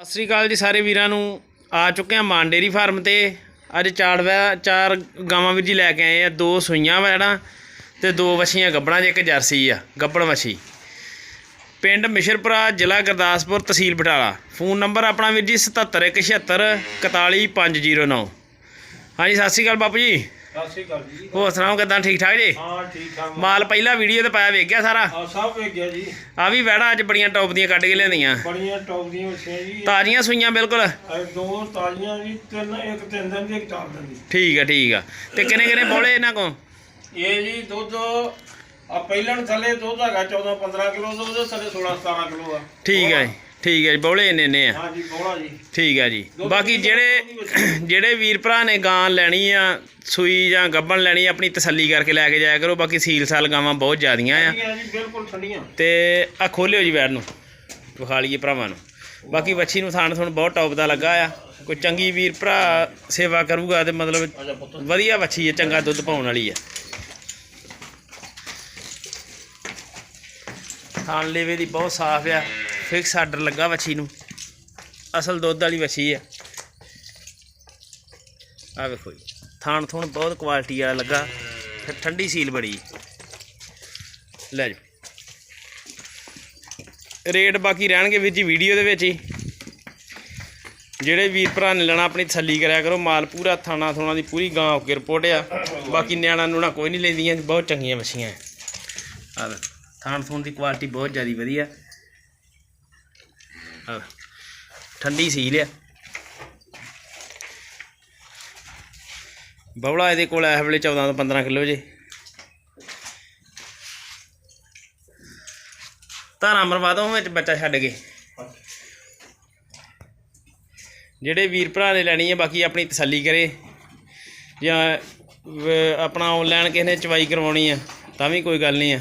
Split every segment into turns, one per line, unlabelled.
ਸਤਿ ਸ੍ਰੀ ਅਕਾਲ ਜੀ ਸਾਰੇ ਵੀਰਾਂ ਨੂੰ। ਆ ਚੁੱਕੇ ਆ ਮਾਨ ਡੇਰੀ ਫਾਰਮ ਤੇ। ਅੱਜ ਚਾਰ ਵੈ, ਚਾਰ ਗਾਵਾਂ ਵੀਰ ਜੀ ਲੈ ਕੇ ਆਏ ਆ। ਦੋ ਸੂਈਆਂ ਵੈੜਾਂ ਤੇ ਦੋ ਵਛੀਆਂ ਗੱਬੜਾਂ 'ਚ, ਇੱਕ ਜਰਸੀ ਆ, ਗੱਬੜ ਵਛੀ। ਪਿੰਡ ਮਿਸ਼ਰਪੁਰਾ, ਜ਼ਿਲ੍ਹਾ ਗੁਰਦਾਸਪੁਰ, ਤਹਿਸੀਲ ਬਟਾਲਾ। ਫੋਨ ਨੰਬਰ ਆਪਣਾ ਵੀਰ ਜੀ 7717 41509 ਹਾਂਜੀ, ਸਤਿ ਸ੍ਰੀ ਅਕਾਲ ਬਾਪੂ ਜੀ।
ਸਤਿ ਸ਼੍ਰੀ ਅਕਾਲ ਜੀ।
ਹੋਰ ਸੁਣਾਓ ਕਿਦਾਂ? ਠੀਕ ਠਾਕ ਜੀ?
ਹਾਂ ਠੀਕ ਠਾਕ।
ਮਾਲ ਪਹਿਲਾ ਵੀਡੀਓ ਤੇ ਪਾਇਆ ਵੇਖ ਗਿਆ ਸਾਰਾ?
ਆ ਸਭ ਵੇਖ ਗਿਆ ਜੀ।
ਆ ਵੀ ਵੈੜਾਂ ਅੱਜ ਬੜੀਆਂ ਟੌਪ ਦੀਆਂ ਕੱਢ ਕੇ ਲਿਆਂਦੀਆਂ।
ਬੜੀਆਂ ਟੌਪ ਦੀਆਂ ਮੱਛੀਆਂ ਜੀ।
ਤਾਜ਼ੀਆਂ ਸੂਈਆਂ ਬਿਲਕੁਲ।
ਦੋ ਤਾਜ਼ੀਆਂ ਜੀ ਤਿੰਨ ਇੱਕ ਤਿੰਨ ਦਿਨ ਦੀ ਇੱਕ ਚਾਰ ਦਿਨ ਦੀ।
ਠੀਕ ਆ ਠੀਕ ਆ। ਤੇ ਕਿੰਨੇ ਕਿੰਨੇ ਬੋਲੇ ਇਹਨਾਂ ਕੋ
ਇਹ ਜੀ ਦੁੱਧ ਆ ਪਹਿਲਾਂ ਥੱਲੇ ਦੁੱਧ ਹੈਗਾ 14 15 ਕਿਲੋ ਦੁੱਧ ਥੱਲੇ 16 17 ਕਿਲੋ ਆ।
ਠੀਕ ਹੈ ਜੀ। ਠੀਕ ਹੈ ਜੀ ਬੋਲੇ ਇੰਨੇ ਇੰਨੇ ਆ।
ਹਾਂ ਜੀ ਬੋਲਾ ਜੀ।
ਠੀਕ ਹੈ ਜੀ। ਬਾਕੀ ਜਿਹੜੇ ਜਿਹੜੇ ਵੀਰ ਭਰਾ ਨੇ ਗਾਂ ਲੈਣੀ ਆ ਸੂਈ ਜਾਂ ਗੱਬਣ ਲੈਣੀ ਆਪਣੀ ਤਸੱਲੀ ਕਰਕੇ ਲੈ ਕੇ ਜਾਇਆ ਕਰੋ। ਬਾਕੀ ਸੀਲ ਸਾਲ ਗਾਵਾਂ ਬਹੁਤ ਜ਼ਿਆਦੀਆਂ ਆ।
ਬਿਲਕੁਲ ਠੰਡੀਆਂ।
ਤੇ ਆ ਖੋਲਿਓ ਜੀ ਵੈੜ ਨੂੰ ਵਿਖਾ ਲਈਏ ਭਰਾਵਾਂ ਨੂੰ। ਬਾਕੀ ਵੱਛੀ ਨੂੰ ਥਾਣ ਥਣ ਬਹੁਤ ਟੌਪ ਦਾ ਲੱਗਾ ਆ। ਕੋਈ ਚੰਗੀ ਵੀਰ ਭਰਾ ਸੇਵਾ ਕਰੂਗਾ ਤੇ ਮਤਲਬ ਵਧੀਆ ਵੱਛੀ ਹੈ ਚੰਗਾ ਦੁੱਧ ਪਾਉਣ ਵਾਲੀ ਹੈ ਥਾਣ ਲੇਵੇ ਦੀ ਬਹੁਤ ਸਾਫ਼ ਆ। ਫਿਕਸ ਆਰਡਰ ਲੱਗਾ ਵੱਛੀ ਨੂੰ। ਅਸਲ ਦੁੱਧ ਵਾਲੀ ਵੱਛੀ ਆ। ਆ ਵੇਖੋ ਜੀ, ਥਾਣ ਥੁਣ ਬਹੁਤ ਕੁਆਲਿਟੀ ਵਾਲਾ ਲੱਗਾ, ਫਿਰ ਠੰਡੀ ਸੀਲ ਬੜੀ ਲੈ ਜਾ। ਰੇਟ ਬਾਕੀ ਰਹਿਣਗੇ ਵੀਰ ਜੀ ਵੀਡੀਓ ਦੇ ਵਿੱਚ ਹੀ। ਜਿਹੜੇ ਵੀਰ ਭਰਾ ਨੇ ਲੈਣਾ ਆਪਣੀ ਥੱਲੀ ਕਰਿਆ ਕਰੋ, ਮਾਲ ਪੂਰਾ ਥਾਣਾ ਥੋਣਾ ਦੀ ਪੂਰੀ ਗਾਂ ਹੋ ਰਿਪੋਰਟ ਆ। ਬਾਕੀ ਨਿਆਣਾ ਨੂਣਾ ਕੋਈ ਨਹੀਂ ਲੈਂਦੀਆਂ, ਬਹੁਤ ਚੰਗੀਆਂ ਮੱਛੀਆਂ ਆ ਥਾਣ ਥੂਣ ਦੀ ਕੁਆਲਿਟੀ ਬਹੁਤ ਜ਼ਿਆਦਾ ਵਧੀਆ। ਠੰਡੀ ਸੀਲ ਆ ਬੌਲਾ ਇਹਦੇ ਕੋਲ ਇਸ ਵੇਲੇ 14 ਤੋਂ 15 ਕਿਲੋ ਜੇ ਧਾਰਾਂ ਮਰਵਾ ਵਿੱਚ ਬੱਚਾ ਛੱਡ ਕੇ ਜਿਹੜੇ ਵੀਰ ਭਰਾ ਨੇ ਲੈਣੀ ਹੈ ਬਾਕੀ ਆਪਣੀ ਤਸੱਲੀ ਕਰੇ। ਜਾਂ ਵ- ਆਪਣਾ ਆਨਲਾਈਨ ਕਿਸੇ ਨੇ ਚਵਾਈ ਕਰਵਾਉਣੀ ਆ, ਤਾਂ ਵੀ ਕੋਈ ਗੱਲ ਨਹੀਂ ਆ।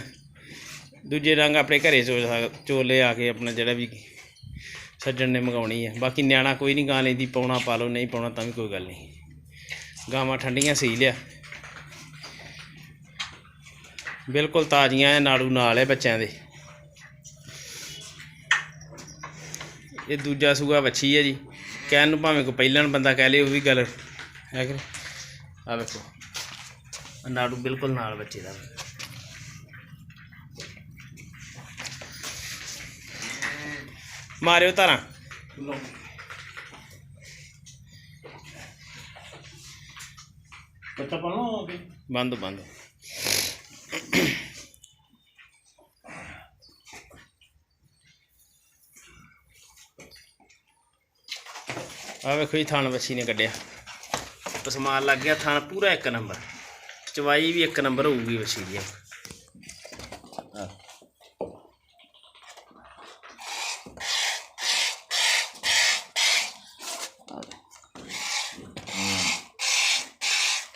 ਦੂਜੇ ਰੰਗ ਆਪਣੇ ਘਰੇ ਚੋ ਸਕ- ਚੋਲੇ ਆ ਕੇ ਆਪਣਾ ਜਿਹੜਾ ਵੀ ਸੱਜਣ ਨੇ ਮੰਗਾਉਣੀ ਹੈ ਬਾਕੀ ਨਿਆਣਾ ਕੋਈ ਨਹੀਂ, ਗਾਂ ਲੈਂਦੀ ਪਾਉਣਾ ਪਾ ਲਓ, ਨਹੀਂ ਪਾਉਣਾ ਤਾਂ ਵੀ ਕੋਈ ਗੱਲ ਨਹੀਂ। ਗਾਵਾਂ ਠੰਡੀਆਂ ਸੀ ਲਿਆ। ਬਿਲਕੁਲ ਤਾਜ਼ੀਆਂ ਐ, ਨਾੜੂ ਨਾਲ ਹੈ ਬੱਚਿਆਂ ਦੇ। ਇਹ ਦੂਜਾ ਸੂਆ ਵੱਛੀ ਹੈ ਜੀ। ਕਹਿਣ ਨੂੰ ਭਾਵੇਂ ਕੋ ਪਹਿਲਾਂ ਬੰਦਾ ਕਹਿ ਲੇ, ਉਹ ਵੀ ਗੱਲ ਹੈ ਕਿ ਆ ਵੇਖੋ। ਨਾੜੂ ਬਿਲਕੁਲ ਨਾਲ ਬੱਚੇ ਦਾ। ਮਾਰਿਓ ਧਾਰਾਂ।
ਬੱਚਾ ਅੱਗੇ।
ਬੰਦ ਬੰਦ। ਆ ਵੇਖੋ ਜੀ ਥਾਣ ਵੱਛੀ ਨੇ ਕੱਢਿਆ। ਪਸਮਾਨ ਲੱਗ ਗਿਆ ਥਾਣ ਪੂਰਾ ਇੱਕ ਨੰਬਰ। ਚਵਾਈ ਵੀ ਇੱਕ ਨੰਬਰ ਹੋਊਗੀ ਵੱਛੀ ਦੀ।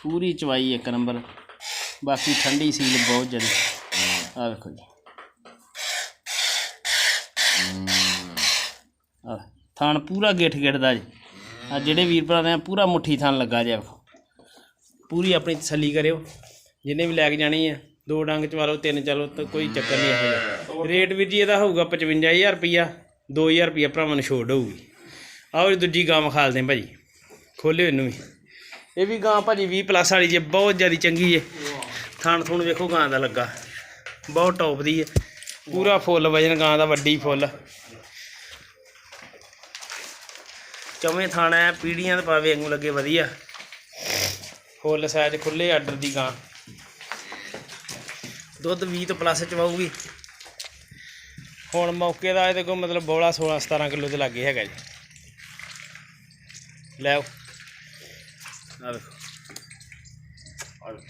ਪੂਰੀ ਚਵਾਈ ਇੱਕ ਨੰਬਰ। ਬਾਕੀ ਠੰਡੀ ਸੀਲ ਬਹੁਤ ਜ਼ਿਆਦਾ। ਆ ਵੇਖੋ ਜੀ। ਆ ਥਾਣ ਪੂਰਾ ਗਿੱਠ ਗਿੱਠ ਦਾ ਜੀ। ਆ ਜਿਹੜੇ ਵੀਰ ਭਰਾ ਨੇ ਪੂਰਾ ਮੁੱਠੀ ਥਾਣ ਲੱਗਾ ਜੀ ਵੇਖੋ। ਪੂਰੀ ਆਪਣੀ ਤਸੱਲੀ ਕਰਿਓ। ਜਿੰਨੇ ਵੀ ਲੈ ਕੇ ਜਾਣੀ ਹੈ ਦੋ ਡੰਗ ਚਵਾ ਲਓ, ਤਿੰਨ ਚਲੋ ਤਾਂ ਕੋਈ ਚੱਕਰ ਨਹੀਂ ਇਹੋ ਰੇਟ ਵੀਰ ਜੀ ਇਹਦਾ ਹੋਊਗਾ 55000 ਰੁਪਈਆ 2000 ਰੁਪਈਆ ਭਰਾਵਾਂ ਨੂੰ ਛੋੜ ਹੋਊਗੀ। ਆਓ ਜੀ, ਦੂਜੀ ਗਾਂ ਵਿਖਾਲਦੇ ਹਾਂ ਭਾਜੀ। ਖੋਲਿਓ ਇਹਨੂੰ ਵੀ। ਇਹ ਵੀ ਗਾਂ ਭਾਜੀ 20 ਪਲੱਸ ਵਾਲੀ ਜੇ, ਬਹੁਤ ਜ਼ਿਆਦਾ ਚੰਗੀ ਜੇ। ਥਣ ਥੂਣ ਵੇਖੋ ਗਾਂ ਦਾ ਲੱਗਾ। ਬਹੁਤ ਟੌਪ ਦੀ ਹੈ ਪੂਰਾ ਫੁੱਲ ਵਜਨ ਗਾਂ ਦਾ, ਵੱਡੀ ਫੁੱਲ। ਚਵੇਂ ਥਾਣਾ ਹੈ, ਪੀੜੀਆਂ ਦੇ ਪਾਵੇ ਵਾਂਗੂ ਲੱਗੇ ਵਧੀਆ। ਫੁੱਲ ਸਾਈਜ਼ ਖੁੱਲੇ ਆਰਡਰ ਦੀ ਗਾਂ। ਦੁੱਧ 20 ਤੋਂ ਪਲੱਸ ਚਵਾਊਗੀ ਹੁਣ ਮੌਕੇ ਦਾ ਇਹਦੇ ਕੋਲ ਮਤਲਬ ਬੋਲਾ 16 17 ਕਿਲੋ ਦੇ ਲਾਗੇ ਹੈਗਾ ਜੀ। ਲੈ ਆ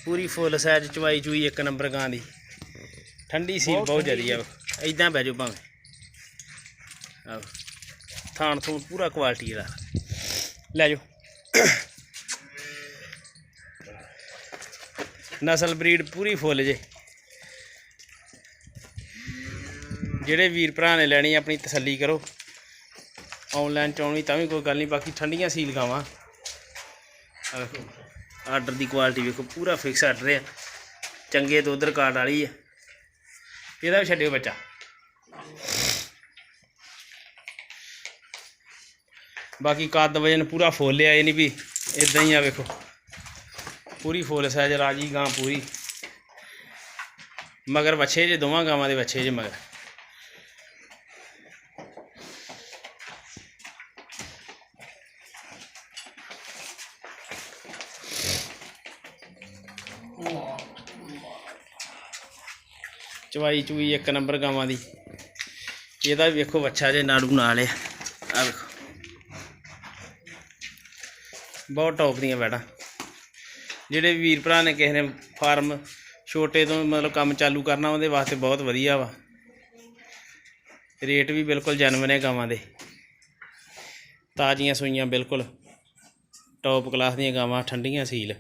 ਪੂਰੀ ਫੁੱਲ ਸਾਈਜ਼ ਚਵਾਈ ਚੂਈ ਇੱਕ ਨੰਬਰ ਗਾਂ ਦੀ। ਠੰਡੀ ਸੀ ਬਹੁਤ ਜ਼ਿਆਦੀ ਆ ਇਦਾਂ ਬਹਿ ਜਾਓ ਭਾਵੇਂ। ਆ ਥਾਣ ਥੂਣ ਪੂਰਾ ਕੁਆਲਿਟੀ ਦਾ ਲੈ ਜਾਓ। ਨਸਲ ਬਰੀਡ ਪੂਰੀ ਫੁੱਲ ਜੇ। ਜਿਹੜੇ ਵੀਰ ਭਰਾ ਨੇ ਲੈਣੀ ਆਪਣੀ ਤਸੱਲੀ ਕਰੋ। ਆਨਲਾਈਨ ਚਾਉਣੀ ਤਾਂ ਵੀ ਕੋਈ ਗੱਲ ਨਹੀਂ ਬਾਕੀ ਠੰਡੀਆਂ ਸੀਲ ਗਾਵਾਂ। ਆਰਡਰ ਦੀ ਕੁਆਲਿਟੀ ਵੇਖੋ, ਪੂਰਾ ਫਿਕਸ ਆਰਡਰ ਆ। ਚੰਗੇ ਤੋਂ ਦੁੱਧ ਕਾਰਡ ਵਾਲੀ ਹੈ ਇਹਦਾ ਵੀ ਛੱਡਿਓ ਬੱਚਾ। ਬਾਕੀ ਕੱਦ ਵਜਨ ਪੂਰਾ ਫੁੱਲ ਆ, ਇਹ ਨਹੀਂ ਵੀ ਇਦਾਂ ਹੀ ਆ, ਵੇਖੋ। ਪੂਰੀ ਫੁੱਲ ਸਾਈਜ਼ ਰਾਜੀ ਗਾਂ ਪੂਰੀ। ਮਗਰ ਵੱਛੇ ਜੇ, ਦੋਵਾਂ ਗਾਵਾਂ ਦੇ ਵੱਛੇ ਜੇ ਮਗਰ। ਚਵਾਈ ਚੂਈ ਇੱਕ ਨੰਬਰ ਗਾਵਾਂ ਦੀ। ਇਹਦਾ ਵੀ ਵੇਖੋ ਵੱਛਾ ਜੇ ਨਾੜੂ ਨਾਲ ਆ ਆ ਵੇਖੋ। ਬਹੁਤ ਟੌਪ ਦੀਆਂ ਵੈੜਾਂ ਜਿਹੜੇ ਵੀਰ ਭਰਾ ਨੇ ਕਿਸੇ ਨੇ ਫਾਰਮ ਛੋਟੇ ਤੋਂ ਮਤਲਬ ਕੰਮ ਚਾਲੂ ਕਰਨਾ, ਉਹਦੇ ਵਾਸਤੇ ਬਹੁਤ ਵਧੀਆ ਵਾ। ਰੇਟ ਵੀ ਬਿਲਕੁਲ ਜਨਮਨ ਹੈ ਗਾਵਾਂ ਦੇ। ਤਾਜ਼ੀਆਂ ਸੂਈਆਂ ਬਿਲਕੁਲ ਟੌਪ ਕਲਾਸ ਦੀਆਂ ਗਾਵਾਂ, ਠੰਡੀਆਂ ਸੀਲ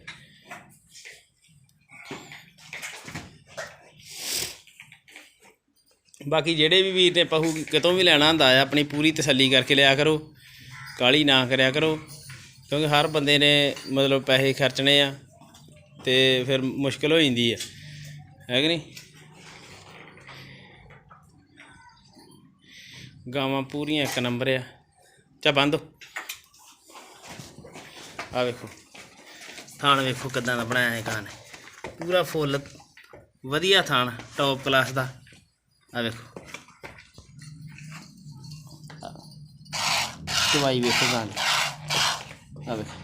ਬਾਕੀ ਜਿਹੜੇ ਵੀ ਵੀਰ ਨੇ ਪਹੂ ਕਿਤੋਂ ਵੀ ਲੈਣਾ ਹੁੰਦਾ ਆ, ਆਪਣੀ ਪੂਰੀ ਤਸੱਲੀ ਕਰਕੇ ਲਿਆ ਕਰੋ ਕਾਲੀ ਨਾ ਕਰਿਆ ਕਰੋ, ਕਿਉਂਕਿ ਹਰ ਬੰਦੇ ਨੇ ਮਤਲਬ ਪੈਸੇ ਖਰਚਣੇ ਆ ਤੇ ਫਿਰ ਮੁਸ਼ਕਲ ਹੋ ਜਾਂਦੀ ਆ। ਹੈ ਕਿ ਨਹੀਂ? ਗਾਵਾਂ ਪੂਰੀਆਂ ਇੱਕ ਨੰਬਰ ਆ। ਚਾ ਬੰਦ। ਆ ਵੇਖੋ। ਥਾਣ ਵੇਖੋ ਕਿਦਾਂ ਦਾ ਬਣਾਇਆ ਹੈ ਕਾਂ ਨੇ। ਪੂਰਾ ਫੁੱਲ, ਵਧੀਆ ਥਾਣ ਟੌਪ ਕਲਾਸ ਦਾ। ਆ ਵੇਖੋ। ਚਵਾਈ ਵੇਖੋ ਗਾਂ ਦੀ। ਆ ਵੇਖੋ।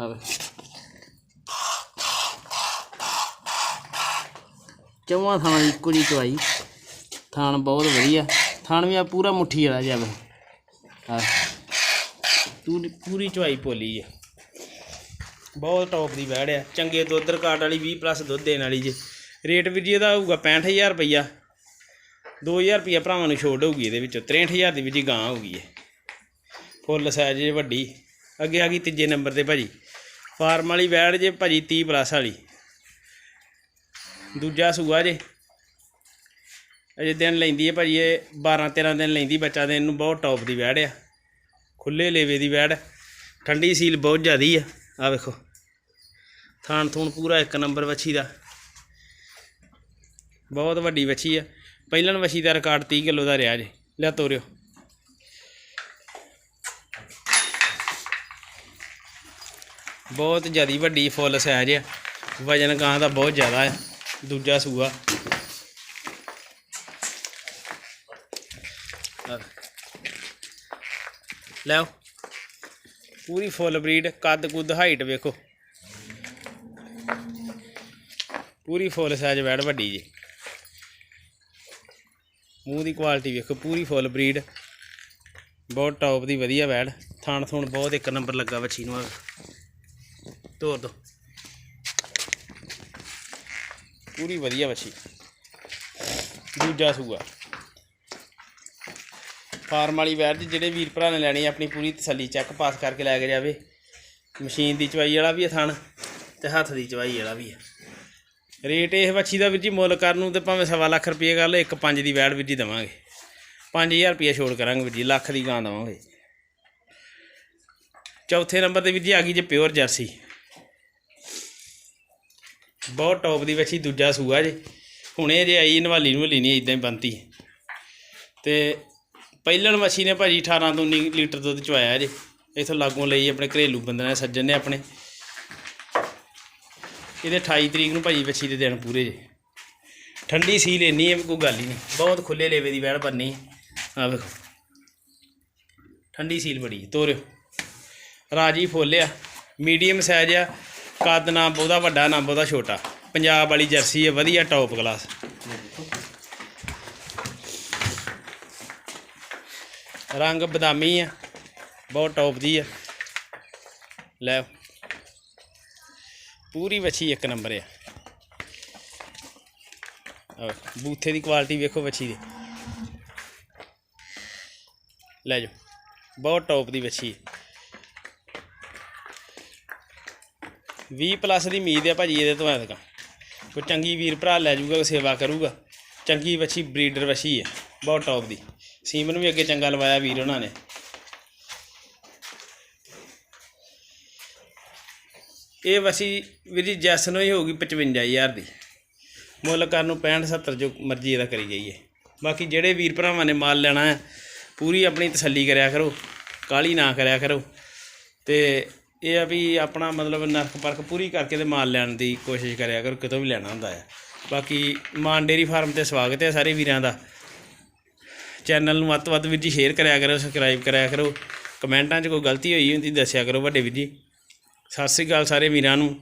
ਆ ਵੇਖੋ। ਚੌਵਾਂ ਥਾਣਾ ਦੀ ਇੱਕੋ ਜਿਹੀ ਚਵਾਈ ਥਾਣ ਬਹੁਤ ਵਧੀਆ। ਥਾਣ ਵੀ ਆ ਪੂਰਾ ਮੁੱਠੀ ਵਾਲਾ ਜਿਹਾ ਆ। ਪੂਰੀ ਪੂਰੀ ਚਵਾਈ ਪੋਲੀ ਆ। ਬਹੁਤ ਟੌਪ ਦੀ ਵੈੜ ਆ। ਚੰਗੇ ਦੁੱਧ ਰਿਕਾਰਡ ਵਾਲੀ 20 ਪਲੱਸ ਦੁੱਧ ਦੇਣ ਵਾਲੀ ਜੇ। ਰੇਟ ਵੀ ਜੀ ਇਹਦਾ ਹੋਊਗਾ 65000 ਰੁਪਈਆ। 2000 ਰੁਪਈਆ ਭਰਾਵਾਂ ਨੂੰ ਛੋੜ ਹੋਊਗੀ ਇਹਦੇ ਵਿੱਚੋਂ। 63000 ਦੀ ਵੀ ਜੀ ਗਾਂ ਹੋਊਗੀ ਇਹ। ਫੁੱਲ ਸਾਈਜ਼ ਜੇ ਵੱਡੀ। ਅੱਗੇ ਆ ਗਈ ਤੀਜੇ ਨੰਬਰ ਤੇ ਭਾਜੀ। ਫਾਰਮ ਵਾਲੀ ਵੈੜ ਜੇ ਭਾਜੀ 30 ਪਲੱਸ ਵਾਲੀ। ਦੂਜਾ ਸੂਆ ਜੇ। ਅਜੇ ਦਿਨ ਲੈਂਦੀ ਹੈ ਭਾਜੀ ਇਹ 12 13 ਦਿਨ ਲੈਂਦੀ ਬੱਚਾ ਦੇਣ ਇਹਨੂੰ ਬਹੁਤ ਟੌਪ ਦੀ ਵੈੜ ਆ। ਖੁੱਲੇ ਲੇਵੇ ਦੀ ਵੈੜ ਠੰਡੀ ਸੀਲ ਬਹੁਤ ਜ਼ਿਆਦੀ ਆ। ਆ ਵੇਖੋ। ਥਾਣ ਥੂਣ ਪੂਰਾ ਇੱਕ ਨੰਬਰ ਵੱਛੀ ਦਾ। ਬਹੁਤ ਵੱਡੀ ਵੱਛੀ ਆ। ਪਹਿਲਾਂ ਵੱਛੀ ਦਾ ਰਿਕਾਰਡ 30 ਕਿਲੋ ਦਾ ਰਿਹਾ ਜੇ। ਲੈ ਤੋਰਿਓ। ਬਹੁਤ ਜ਼ਿਆਦੀ ਵੱਡੀ ਫੁੱਲ ਸਾਈਜ਼ ਆ। ਵਜਨ ਗਾਂ ਦਾ ਬਹੁਤ ਜ਼ਿਆਦਾ ਹੈ ਦੂਜਾ ਸੂਆ। ਆਹ। ਲੈ ਪੂਰੀ ਫੁੱਲ ਬਰੀਡ, ਕੱਦ ਕੁੱਦ ਹਾਈਟ ਵੇਖੋ। ਪੂਰੀ ਫੁੱਲ ਸਾਈਜ਼ ਵੈੜ ਵੱਡੀ ਜੀ। ਮੂੰਹ ਦੀ ਕੁਆਲਿਟੀ ਵੇਖੋ, ਪੂਰੀ ਫੁੱਲ ਬਰੀਡ ਬਹੁਤ ਟੌਪ ਦੀ ਵਧੀਆ ਵੈੜ ਥਾਣ ਥੂਣ ਬਹੁਤ ਇੱਕ ਨੰਬਰ ਲੱਗਾ ਵੱਛੀ ਨੂੰ ਆਹ। ਤੋਰ ਦੋ। ਪੂਰੀ ਵਧੀਆ ਵੱਛੀ। ਦੂਜਾ ਸੂਆ। ਫਾਰਮ ਵਾਲੀ ਵੈਰ ਜਿਹੜੇ ਵੀਰ ਭਰਾ ਨੇ ਲੈਣੀ ਆਪਣੀ ਪੂਰੀ ਤਸੱਲੀ ਚੈੱਕ ਪਾਸ ਕਰਕੇ ਲੈ ਕੇ ਜਾਵੇ। ਮਸ਼ੀਨ ਦੀ ਚਵਾਈ ਵਾਲਾ ਵੀ ਹੈ ਥਣ ਤੇ ਹੱਥ ਦੀ ਚਵਾਈ ਵਾਲਾ ਵੀ ਹੈ ਰੇਟ ਇਹ ਵੱਛੀ ਦਾ ਵੀਰ ਜੀ ਮੁੱਲ ਕਰਨ ਨੂੰ ਤੇ ਭਾਵੇਂ ਸਵਾ ਲੱਖ ਰੁਪਏ ਕਰ ਲਓ, ਇੱਕ ਪੰਜ ਦੀ ਵੈੜ ਵੀਰ ਜੀ ਦੇਵਾਂਗੇ। 5000 ਰੁਪਏ ਛੋੜ ਕਰਾਂਗੇ ਵੀਰ ਜੀ, ਲੱਖ ਦੀ ਗਾਂ ਦੇਵਾਂਗੇ। ਚੌਥੇ ਨੰਬਰ ਤੇ ਵੀਰ ਜੀ ਆ ਗਈ ਜੇ ਪਿਓਰ ਜਰਸੀ। ਬਹੁਤ ਟੌਪ ਦੀ ਵੱਛੀ, ਦੂਜਾ ਸੂਆ ਜੇ। ਹੁਣੇ ਜੇ ਆਈ, ਨਵਾਲੀ ਨਵਾਲੀ ਨਹੀਂ ਇਦਾਂ ਹੀ ਬੰਤੀ ਤੇ ਪਹਿਲਣ ਮੱਛੀ ਨੇ ਭਾਜੀ 18 ਤੋਂ 19 ਲੀਟਰ ਦੁੱਧ ਚਵਾਇਆ ਜੇ। ਇਥੋਂ ਲਾਗੋਂ ਲਈ ਆਪਣੇ ਘਰੇਲੂ ਬੰਦੇ ਨੇ ਸੱਜਣ ਨੇ ਆਪਣੇ। ਇਹਦੇ 28 ਤਰੀਕ ਨੂੰ ਭਾਜੀ ਵੱਛੀ ਦੇ ਦਿਨ ਪੂਰੇ ਜੇ। ਠੰਡੀ ਸੀਲ ਇੰਨੀ ਹੈ ਕੋਈ ਗੱਲ ਹੀ ਨਹੀਂ। ਬਹੁਤ ਖੁੱਲੇ ਲੇਵੇ ਦੀ ਵੈੜ ਬੰਨੀ ਆ ਵੇਖੋ। ਠੰਡੀ ਸੀਲ ਬੜੀ ਤੋਰਿਓ। ਰਾਜੀ ਫੁੱਲ ਆ। ਮੀਡੀਅਮ ਸਾਈਜ਼ ਆ। ਕੱਦ ਨਾ ਬਹੁਤਾ, ਵੱਡਾ ਨਾ ਬਹੁਤਾ, ਛੋਟਾ। ਪੰਜਾਬ ਵਾਲੀ ਜਰਸੀ ਹੈ ਵਧੀਆ ਟੌਪ ਕਲਾਸ ਰੰਗ ਬਦਾਮੀ ਆ। ਬਹੁਤ ਟੌਪ ਦੀ ਆ। ਲੈ। ਪੂਰੀ ਵੱਛੀ ਇੱਕ ਨੰਬਰ ਆ। ਬੂਥੇ ਦੀ ਕੁਆਲਿਟੀ ਵੇਖੋ ਵੱਛੀ ਦੀ। ਲੈ ਜਾਓ, ਬਹੁਤ ਟੌਪ ਦੀ ਵੱਛੀ ਹੈ 20 ਪਲੱਸ ਦੀ ਉਮੀਦ ਹੈ ਭਾਜੀ ਇਹਦੇ ਤੋਂ ਐਤਕਾਂ। ਕੋਈ ਚੰਗੀ ਵੀਰ ਭਰਾ ਲੈ ਜਾਊਗਾ ਸੇਵਾ ਕਰੂਗਾ। ਚੰਗੀ ਵੱਛੀ ਬਰੀਡਰ ਵੱਛੀ ਹੈ ਬਹੁਤ ਟੌਪ ਦੀ। ਸੀਮਨ ਵੀ ਅੱਗੇ ਚੰਗਾ ਲਵਾਇਆ ਵੀਰ ਉਹਨਾਂ ਨੇ। ਇਹ ਵਸੀ ਵੀਰ ਜੀ ਜੈਸਨੋ ਹੀ ਹੋਊਗੀ 55000 ਦੀ। ਮੁੱਲ ਕਰਨ ਨੂੰ 65 70 ਜੋ ਮਰਜ਼ੀ ਇਹਦਾ ਕਰੀ ਜਾਈਏ। ਬਾਕੀ ਜਿਹੜੇ ਵੀਰ ਭਰਾਵਾਂ ਨੇ ਮਾਲ ਲੈਣਾ ਹੈ, ਪੂਰੀ ਆਪਣੀ ਤਸੱਲੀ ਕਰਿਆ ਕਰੋ ਕਾਲੀ ਨਾ ਕਰਿਆ ਕਰੋ। ਤੇ ਇਹ ਆ ਵੀ ਆਪਣਾ ਮਤਲਬ ਨਰਕ ਪਰਖ ਪੂਰੀ ਕਰਕੇ ਤੇ ਮਾਲ ਲੈਣ ਦੀ ਕੋਸ਼ਿਸ਼ ਕਰਿਆ ਕਰੋ, ਕਿਤੋਂ ਵੀ ਲੈਣਾ ਹੁੰਦਾ ਹੈ। ਬਾਕੀ ਮਾਨ ਡੇਰੀ ਫਾਰਮ ਤੇ ਸਵਾਗਤ ਹੈ ਸਾਰੇ ਵੀਰਾਂ ਦਾ। ਚੈਨਲ ਨੂੰ ਵੱਧ ਤੋਂ ਵੱਧ ਵੀਰ ਜੀ ਸ਼ੇਅਰ ਕਰਿਆ ਕਰੋ ਸਬਸਕ੍ਰਾਈਬ ਕਰਿਆ ਕਰੋ। ਕਮੈਂਟਾਂ 'ਚ ਕੋਈ ਗਲਤੀ ਹੋਈ ਹੁੰਦੀ ਦੱਸਿਆ ਕਰੋ ਵੱਡੇ ਵੀਰ ਜੀ। ਸਤਿ ਸ੍ਰੀ ਅਕਾਲ ਸਾਰੇ ਵੀਰਾਂ ਨੂੰ।